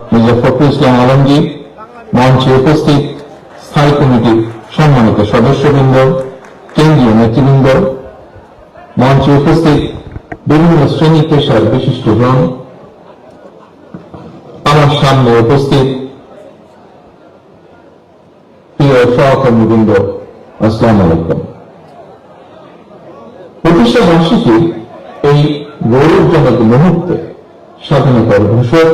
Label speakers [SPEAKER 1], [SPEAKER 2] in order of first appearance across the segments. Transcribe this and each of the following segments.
[SPEAKER 1] ফখরুল ইসলাম আলমগীর, মঞ্চে উপস্থিত স্থায়ী কমিটির সম্মানিত সদস্যবৃন্দ, কেন্দ্রীয় নেতৃবৃন্দ, মঞ্চে উপস্থিত বিভিন্ন শ্রেণি পেশার বিশিষ্টজন আমার সামনে উপস্থিত প্রিয় সহকর্মীবৃন্দ, আসসালাম আলাইকুম। প্রতিষ্ঠা বার্ষিকী এই গৌরবজনক মুহূর্তে স্বাধীনতার ঘোষক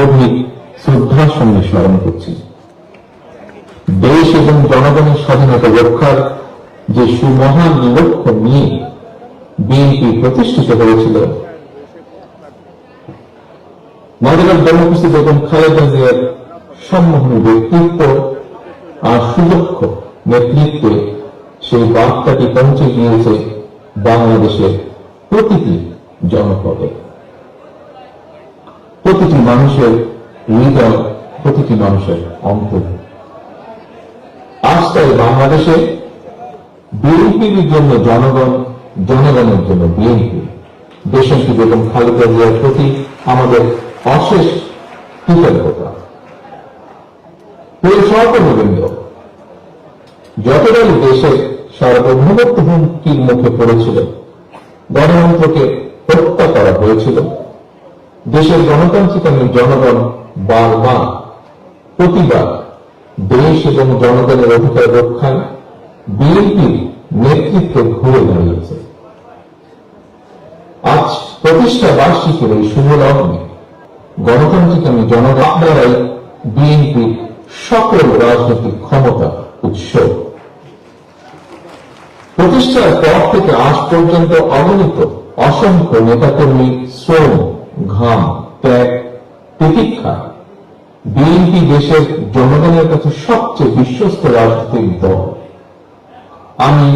[SPEAKER 1] গভীর শ্রদ্ধার সঙ্গে স্মরণ করছি। দেশ এবং জনগণের স্বাধীনতা রক্ষার যে সুমহান লক্ষ্য নিয়ে বিএনপি প্রতিষ্ঠিত হয়েছিল মাদার ডেমোক্রেসি বেগম খালেদা জিয়ার সম্মোহনী ব্যক্তিত্ব আর সুলক্ষ নেতৃত্বে সেই বার্তাটি পৌঁছে গিয়েছে বাংলাদেশের প্রতিটি জনপদে। প্রতিটি মানুষের হৃদয়, প্রতিটি মানুষের অন্তর আজ তাই বাংলাদেশে বিএনপির জন্য জনগণ, জনগণের জন্য বিএনপি। দেশকে বেগম খালেদা জিয়ার প্রতি আমাদের অশেষ কৃতজ্ঞতা। প্রিয় সহকর্মীবৃন্দ যতটাই দেশের সার্বভৌমত্ব হুমকির মুখে পড়েছিল, গণতন্ত্রকে হত্যা করা হয়েছিল দেশের গণতান্ত্রিক জনগণ বারবার প্রতিবার দেশ এবং জনগণের অধিকার রক্ষায় বিএনপির নেতৃত্বে ঘুরে দাঁড়িয়েছে। আজ প্রতিষ্ঠা বার্ষিকীর এই শুভ লগ্নে গণতান্ত্রিক আমি জনগণ দ্বারাই বিএনপির সকল রাজনৈতিক ক্ষমতা উৎস প্রতিষ্ঠার পর থেকে আজ পর্যন্ত অগণিত অসংখ্য নেতাকর্মী শ্রম ঘাম ত্যাগ প্রতীক্ষা। বিএনপি দেশের জনগণের কাছে সবচেয়ে বিশ্বস্ত রাজনৈতিক দল। আমি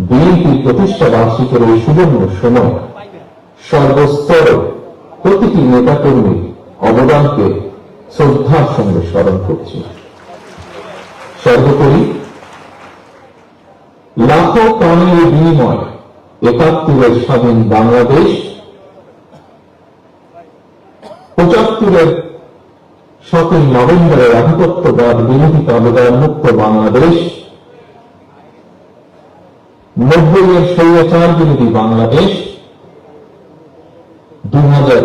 [SPEAKER 1] বিএনপি প্রতিষ্ঠা বার্ষিকের এই সুবর্ণ সময় সর্বস্তরে প্রতিটি নেতাকর্মীর অবদানকে শ্রদ্ধার সঙ্গে স্মরণ করছি। সর্বোপরি লাখো প্রাণের বিনিময় একাত্তরের স্বাধীন বাংলাদেশ পঁচাত্তরের সতেরো নভেম্বরের আধিপত্যবাদ বিরোধী তাবেদার মুক্ত বাংলাদেশ। নব্বই এর স্বৈরাচার বিরোধী বাংলাদেশ। দুই হাজার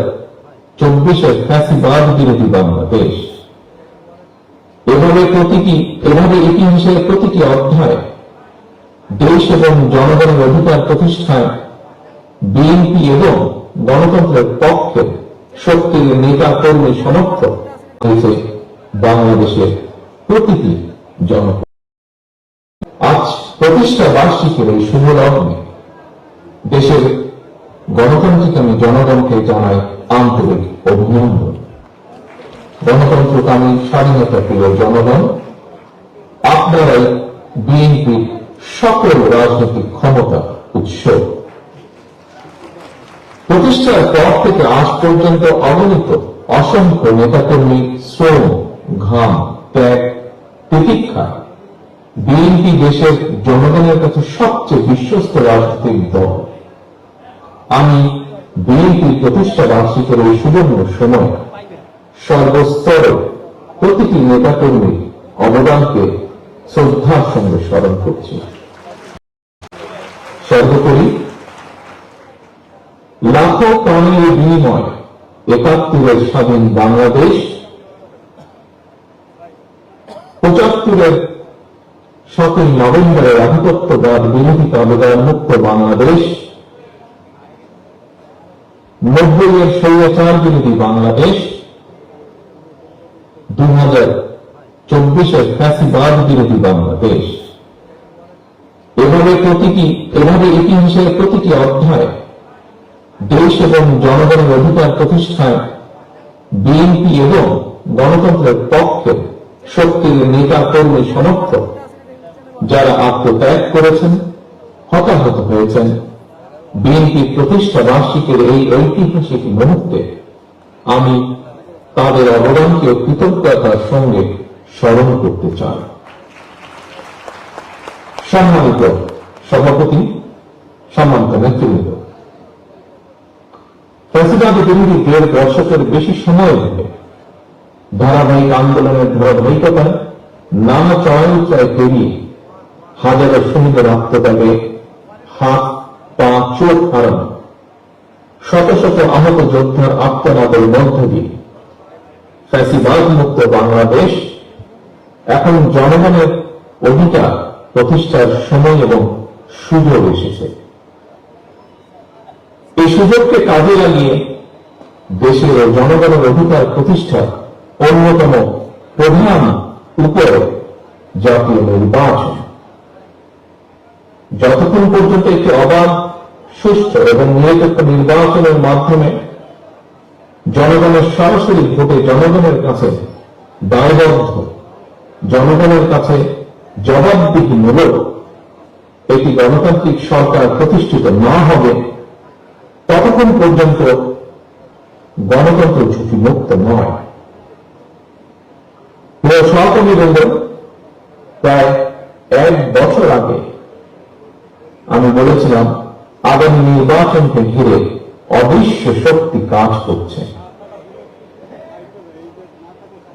[SPEAKER 1] চব্বিশের ফ্যাসিবাদ বিরোধী বাংলাদেশ। এভাবে প্রতিটি এভাবে ইতিহাসের প্রতিটি অধ্যায় দেশ এবং জনগণের অধিকার প্রতিষ্ঠায় বিএনপি এবং গণতন্ত্রের পক্ষে শক্তির নেতা কর্মী সমর্থক হয়েছে বাংলাদেশের প্রতিটি জনগণ আজ প্রতিষ্ঠা বার্ষিকীর এই শুভ লগ্নে দেশের গণতান্ত্রিক আমি জনগণকে জানাই আন্তরিক অভিনন্দন। গণতন্ত্রকামী স্বাধীনতা প্রিয় জনগণ, আপনারাই বিএনপির সকল রাজনৈতিক ক্ষমতা উৎস প্রতিষ্ঠার পর থেকে আজ পর্যন্ত অগণিত অসংখ্য নেতাকর্মী শ্রম, ঘাম, ত্যাগ, প্রতীক্ষা, বিএনপি দেশের জনগণের কাছে সবচেয়ে বিশ্বস্ত রাজনৈতিক দল। আমি বিএনপির প্রতিষ্ঠা বার্ষিকের এই সুবর্ণ সময় সর্বস্তরে প্রতিটি নেতাকর্মীর অবদানকে শ্রদ্ধার সঙ্গে স্মরণ করছি। সর্বোপরি লাখো প্রাণের বিনিময় একাত্তরের স্বাধীন বাংলাদেশ, পঁচাত্তরের সতেরো নভেম্বরের আধিপত্যবাদ বিরোধী তাবেদার মুক্ত বাংলাদেশ নব্বই এর স্বৈরাচার বিরোধী বাংলাদেশ দুই হাজার চব্বিশের ফ্যাসিবাদ বিরোধী বাংলাদেশ। এভাবে প্রতিটি এভাবে ইতিহাসের প্রতিটি অধ্যায় দেশ এবং জনগণের অধিকার প্রতিষ্ঠায় বিএনপি এবং গণতন্ত্রের পক্ষে শক্তির নেতা কর্মী সমর্থক যারা আত্মত্যাগ করেছেন, হতাহত হয়েছেন, বিএনপি প্রতিষ্ঠা বার্ষিকের এই ঐতিহাসিক মুহূর্তে আমি তাদের অবদানকে কৃতজ্ঞতার সঙ্গে স্মরণ করতে চাই। সম্মানিত সভাপতি, সম্মানিত নেতৃবৃন্দ ফ্যাসিবাদ বিরোধী দেড় দশকের বেশি সময় ধরে ধারাবাহিক আন্দোলনের ধারাবাহিকতায় নানা চয় চয় পেরিয়ে হাজারো শহীদের আত্মত্যাগে হাত, পা, চোখ হারানো, শত শত আহত যোদ্ধার আত্মনাদের মধ্য দিয়ে ফ্যাসিবাদ মুক্ত বাংলাদেশ এখন জনগণের অধিকার প্রতিষ্ঠার সময় এবং সুযোগ এসেছে। সুযোগকে কাজে লাগিয়ে দেশের জনগণের অধিকার প্রতিষ্ঠার অন্যতম প্রধান উপরে জাতীয় নির্বাচন। যতক্ষণ পর্যন্ত একটি অবাধ সুস্থ এবং নিরপেক্ষ নির্বাচনের মাধ্যমে জনগণের সরাসরি ভোটে জনগণের কাছে দায়বদ্ধ, জনগণের কাছে জবাবদিহিমূলক একটি গণতান্ত্রিক সরকার প্রতিষ্ঠিত না হবে ততক্ষণ পর্যন্ত গণতন্ত্র ঝুঁকিমুক্ত নয়। প্রিয় সহকর্মীবৃন্দ প্রায় এক বছর আগে আমি বলেছিলাম, আগামী নির্বাচনকে ঘিরে অদৃশ্য শক্তি কাজ করছে।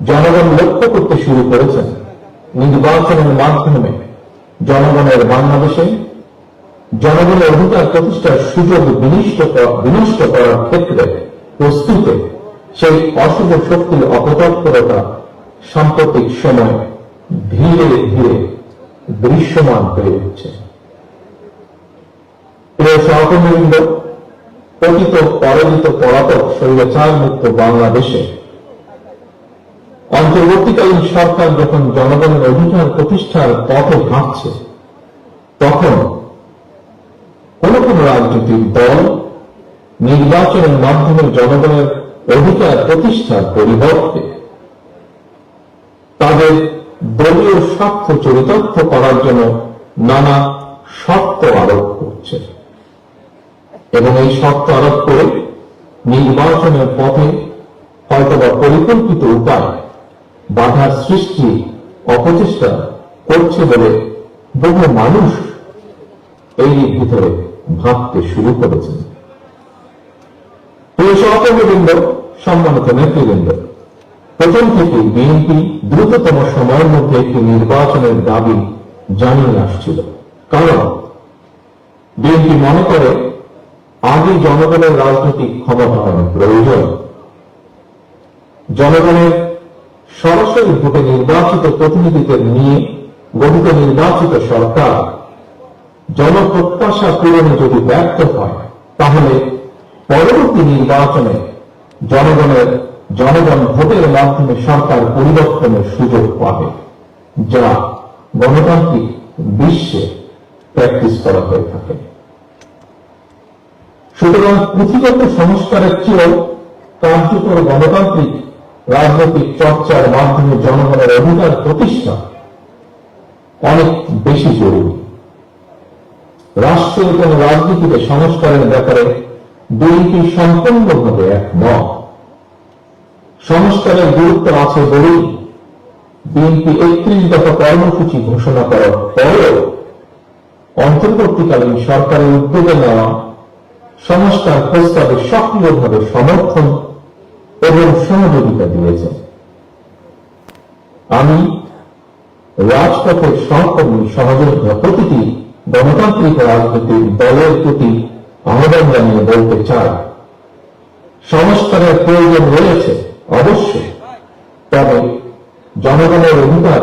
[SPEAKER 1] জনগণ লক্ষ্য করতে শুরু করেছেন। নির্বাচনের মাধ্যমে জনগণের বাংলাদেশে জনগণের অধিকার প্রতিষ্ঠার সুযোগ বিনিষ্ট বিনষ্ট করার ক্ষেত্রে প্রস্তুত সেই অশুভ শক্তির অপতৎপরতা সাম্প্রতিক সময় ধীরে ধীরে দৃশ্যমান হয়ে উঠছে। প্রিয় সহকর্মীবৃন্দ, পতিত পরাজিত পলাতক স্বৈরাচার মুক্ত বাংলাদেশে অন্তর্বর্তীকালীন সরকার যখন জনগণের অধিকার প্রতিষ্ঠার পথে হাঁটছে তখন কোন কোন রাজনৈতিক দল নির্বাচনের মাধ্যমে জনগণের অধিকার প্রতিষ্ঠার পরিবর্তে তাদের দলীয় স্বার্থ চরিতার্থ করার জন্য নানা শর্ত আরোপ করছে। এবং এই শর্ত আরোপ করে নির্বাচনের পথে হয়তোবা পরিকল্পিত উপায় বাধার সৃষ্টি, অপচেষ্টা করছে বলে বহু মানুষ এই ভিতরে ভাবতে শুরু করেছেন প্রিয় সহকর্মীবৃন্দ সম্মানিত নেতৃবৃন্দ, প্রথম থেকে বিএনপি দ্রুততম সময়ের মধ্যে একটি নির্বাচনের দাবি জানিয়ে আসছিল। কারণ, বিএনপি মনে করে, আগে জনগণের রাজনৈতিক ক্ষমা ক্ষমতায়নের প্রয়োজন। জনগণের সরাসরি ভোটে নির্বাচিত প্রতিনিধিদের নিয়ে গঠিত নির্বাচিত সরকার জনপ্রত্যাশা পূরণে যদি ব্যর্থ হয়, তাহলে পরবর্তী নির্বাচনে জনগণের, জনগণ ভোটের মাধ্যমে সরকার পরিবর্তনের সুযোগ পাবে, যা গণতান্ত্রিক বিশ্বে প্র্যাকটিস করা হয়ে থাকে। সুতরাং পুঁথিগত সংস্কারের চেয়েও কার্যকর গণতান্ত্রিক রাজনৈতিক চর্চার মাধ্যমে জনগণের অধিকার প্রতিষ্ঠা অনেক বেশি জরুরি। রাষ্ট্রের কোন রাজনীতিতে সংস্কারের ব্যাপারে দুইটি সম্পূর্ণভাবে একমত। সংস্কারের গুরুত্ব আছে বলেই বিএনপি একত্রিশ দফা কর্মসূচি ঘোষণা করার পরেও অন্তর্বর্তীকালীন সরকারের উদ্যোগে নেওয়া সংস্কার প্রস্তাবে সক্রিয়ভাবে সমর্থন এবং সহযোগিতা দিয়েছে। আমি রাজপথের সহকর্মী সহযোদ্ধা প্রতিটি গণতান্ত্রিক রাজনৈতিক দলের প্রতি আহ্বান জানিয়ে বলতে চাই সংস্কারের প্রয়োজন রয়েছে অবশ্যই, তবে জনগণের অধিকার,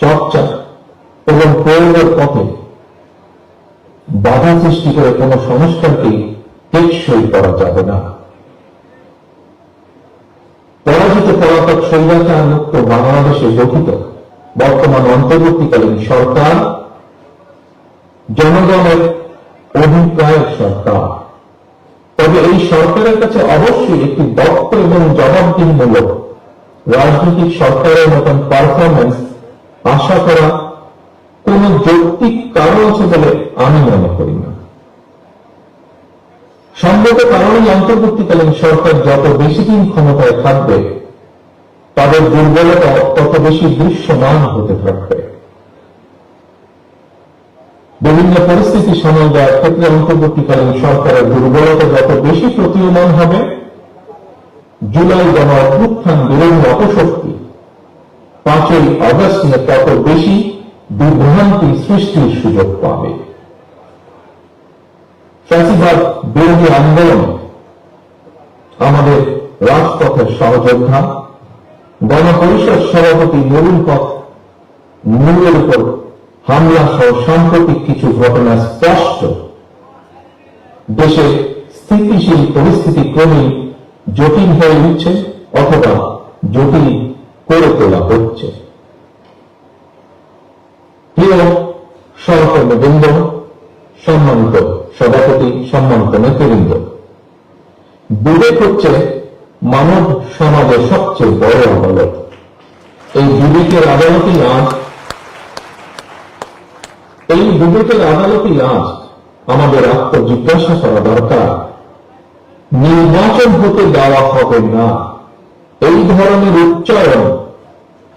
[SPEAKER 1] চর্চা এবং প্রয়োগের পথে বাধা সৃষ্টি করে কোন সংস্কারকে টেকসই করা যাবে না। পরাজিত পলাতক স্বৈরাচার মুক্ত বাংলাদেশে গঠিত বর্তমান অন্তর্বর্তীকালীন সরকার জনগণের অভিপ্রায়ের সরকার। তবে এই সরকারের কাছে অবশ্যই একটি দক্ষ এবং জবাবদিহিমূলক রাজনৈতিক সরকারের মতন পারফরমেন্স আশা করা কোন যৌক্তিক কারণ আছে বলে আমি মনে করি না। সম্ভবত কারণেই অন্তর্বর্তীকালীন সরকার যত বেশি দিন ক্ষমতায় থাকবে, তাদের দুর্বলতা তত বেশি দৃশ্যমান হতে থাকবে। বিভিন্ন পরিস্থিতি সামাল দেওয়ার ক্ষেত্রে অন্তর্বর্তীকালীন সরকারের দুর্বলতা যত বেশি প্রতীয়মান হবে, জুলাই গণ অভ্যুত্থান বিরোধী অপশক্তি, পাঁচই অগস্ট তত বেশি বিভ্রান্তি সৃষ্টির সুযোগ পাবে। ফ্যাসিবাদ বিরোধী আন্দোলন আমাদের রাজপথের সহযোদ্ধা, গণপরিষদ সভাপতি নুরুল পথ, নুরের উপর হামলা সহ সাম্প্রতিক কিছু ঘটনা স্পষ্ট। দেশের স্থিতিশীল পরিস্থিতি ক্রমেই জটিল হয়ে উঠছে অথবা জটিল করে তোলা হচ্ছে। প্রিয় সম্মানিত সভাপতি, সম্মানিত নেতৃবৃন্দ, বিবেক হচ্ছে মানব সমাজের সবচেয়ে বড় আদালত। এই বিবেকের আদালতই আজ এই বিবেকের আদালতই আজ আমাদের আত্মজিজ্ঞাসা করা দরকার। নির্বাচন হতে দেওয়া হবে না। এই ধরনের উচ্চারণ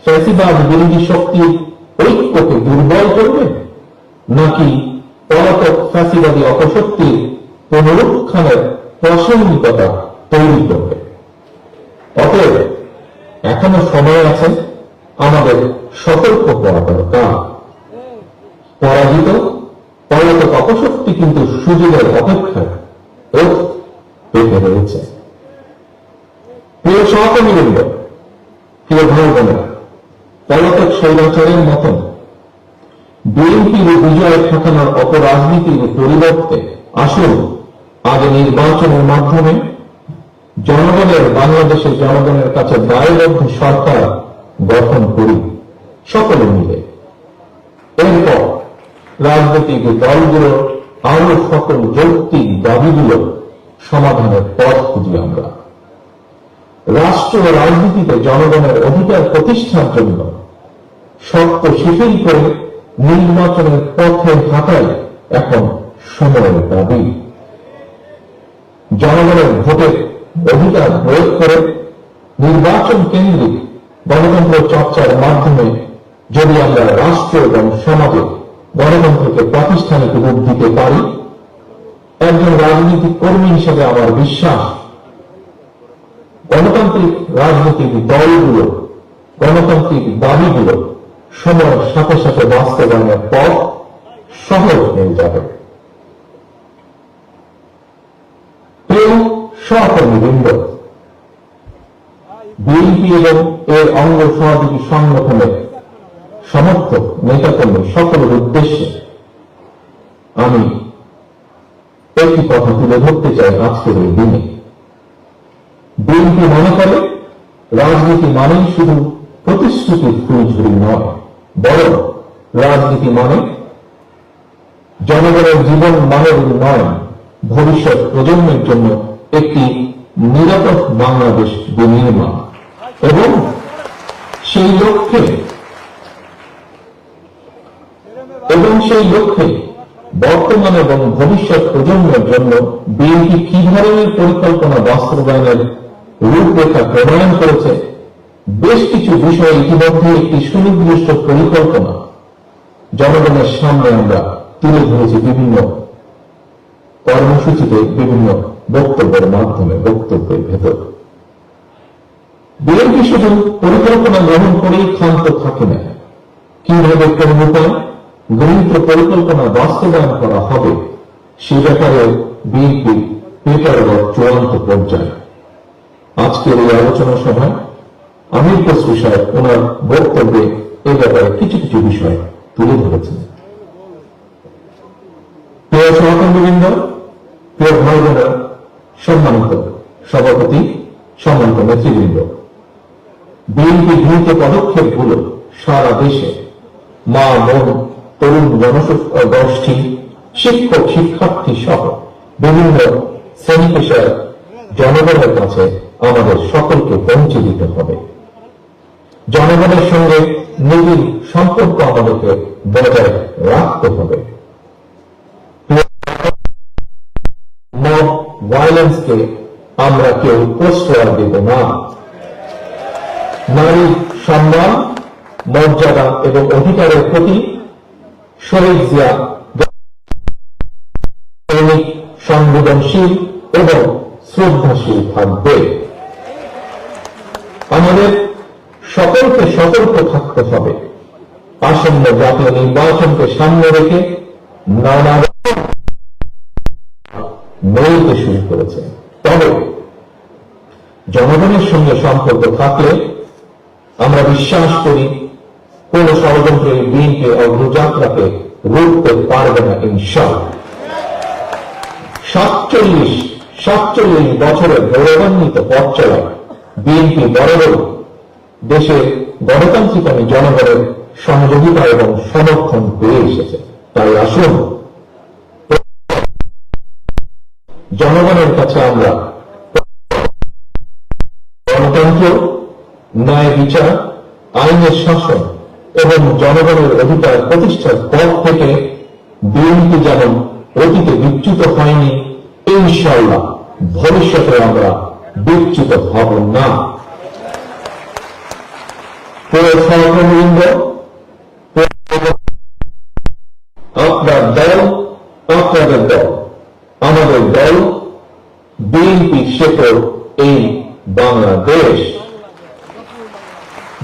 [SPEAKER 1] ফ্যাসিবাদ বিরোধী শক্তির ঐক্যকে দুর্বল করবে? নাকি পলাতক ফ্যাসিবাদী অপশক্তির পুনরুত্থানের প্রাসঙ্গিকতা তৈরি করবে? অতএব এখনও সময় আছে, আমাদের সতর্ক হওয়া দরকার পরাজিত পলাতক অপশক্তি কিন্তু সুযোগের অপেক্ষায় ওঠ পেতে রয়েছে। প্রিয় সহকর্মীবৃন্দ, প্রিয় ভাই বোনেরা পলাতক মতন বিএনপির বিজয় ঠেকানোর অপরাজনীতির পরিবর্তে আসুন আজ নির্বাচনের মাধ্যমে জনগণের বাংলাদেশের জনগণের কাছে দায়বদ্ধ সরকার গঠন করি। সকলে মিলে এরপর রাজনৈতিক দলগুলো আরও সকল যৌক্তিক দাবিগুলো সমাধানের পথ খুঁজি আমরা। রাষ্ট্র ও রাজনীতিতে জনগণের অধিকার প্রতিষ্ঠার জন্য শক্ত শিথিল করে নির্বাচনের পথে হাঁটাই এখন সময়ের দাবি। জনগণের ভোটের অধিকার প্রয়োগ করে নির্বাচন কেন্দ্রিক গণতন্ত্র চর্চার মাধ্যমে যদি আমরা রাষ্ট্র এবং সমাজে গণতন্ত্রকে প্রাতিষ্ঠানিক রূপ দিতে পারি। একজন রাজনৈতিক কর্মী হিসেবে আমার বিশ্বাস, গণতান্ত্রিক রাজনৈতিক দলগুলো, গণতান্ত্রিক দাবিগুলো সময়ের সাথে সাথে বাস্তবায়নের পথ সহজ হয়ে যাবে। প্রিয় সহকর্মীবৃন্দ, বিএনপি এবং এর অঙ্গ সহযোগী সংগঠনের সমর্থক, নেতাকর্মী, সকলের উদ্দেশ্যে আমি একটি কথা তুলে ধরতে চাই আজকের এই দিনে। বিএনপি মনে করে রাজনীতি মানেই শুধু প্রতিশ্রুতির ফুলঝুরি নয়, বরং রাজনীতি মানে জনগণের জীবন মানের উন্নয়ন, ভবিষ্যৎ প্রজন্মের জন্য একটি নিরাপদ বাংলাদেশ বিনির্মাণ। এবং সেই লক্ষ্যে এবং সেই লক্ষ্যে বর্তমান এবং ভবিষ্যৎ প্রজন্মের জন্য বিএনপি কি ধরনের পরিকল্পনা বাস্তবায়নের রূপরেখা প্রণয়ন করেছে, বেশ কিছু বিষয়ে ইতিমধ্যে একটি সুনির্দিষ্ট পরিকল্পনা জনগণের সামনে আমরা তুলে ধরেছি বিভিন্ন কর্মসূচিতে বিভিন্ন বক্তব্যের মাধ্যমে, বক্তব্যের ভেতর। বিএনপি শুধু পরিকল্পনা গ্রহণ করেই ক্ষান্ত থাকে না। কীভাবে কোন গৃহীত পরিকল্পনা বাস্তবায়ন করা হবে, সে ব্যাপারে বিএনপি পেপার চূড়ান্ত পর্যায়ে। আজকের এই আলোচনা সভায় আমির কসরু সাহেব ওনার বক্তব্যে এ ব্যাপারে কিছু কিছু বিষয় তুলে ধরেছেন। প্রিয় সহকর্মীবৃন্দ, প্রিয় ভাই বোনেরা সম্মানিত সভাপতি, সম্মানিত নেতৃবৃন্দ, বিএনপি গৃহীত পদক্ষেপগুলো সারা দেশে মা বোন তরুণ জনগোষ্ঠী শিক্ষক, শিক্ষার্থী সহ বিভিন্ন শ্রেণি পেশার জনগণের কাছে আমাদের সকলকে পৌঁছে দিতে হবে। জনগণের সঙ্গে নিবিড় সম্পর্ক আমাদেরকে বজায় রাখতে হবে। ভায়োলেন্সকে আমরা কেউ প্রশ্রয় দেব না। নারীর সম্মান, মর্যাদা এবং অধিকারের প্রতি শহীদ সংবেদনশীল এবং শ্রদ্ধাশীল থাকবে। আমাদের সকলকে সতর্ক থাকতে হবে। আসন্ন জাতীয় নির্বাচনকে সামনে রেখে নানা নড়তে শুরু করেছে। তবে জনগণের সঙ্গে সম্পর্ক থাকলে আমরা বিশ্বাস করি কোন ষড়যন্ত্র বিএনপি অগ্রযাত্রাকে রুখতে পারবে না ইনশাল্লাহ সাতচল্লিশ সাতচল্লিশ বছরের গৌরবান্বিত পথ চলায় বিএনপি বরাবর দেশে গণতান্ত্রিক আমি জনগণের সহযোগিতা এবং সমর্থন পেয়ে এসেছে। তাই আসুন, জনগণের কাছে আমরা গণতন্ত্র, ন্যায় বিচার, আইনের শাসন এবং জনগণের অধিকার প্রতিষ্ঠার পর থেকে বিএনপি যেমন অতীতে বিচ্যুত হয়নি ইনশাল্লাহ ভবিষ্যতে আমরা বিচ্যুত হব না। আপনার দল, আপনাদের দল, আমাদের দল, বিএনপি শেখর এই বাংলাদেশ।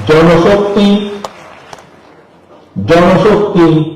[SPEAKER 1] জনশক্তি জনশক্তি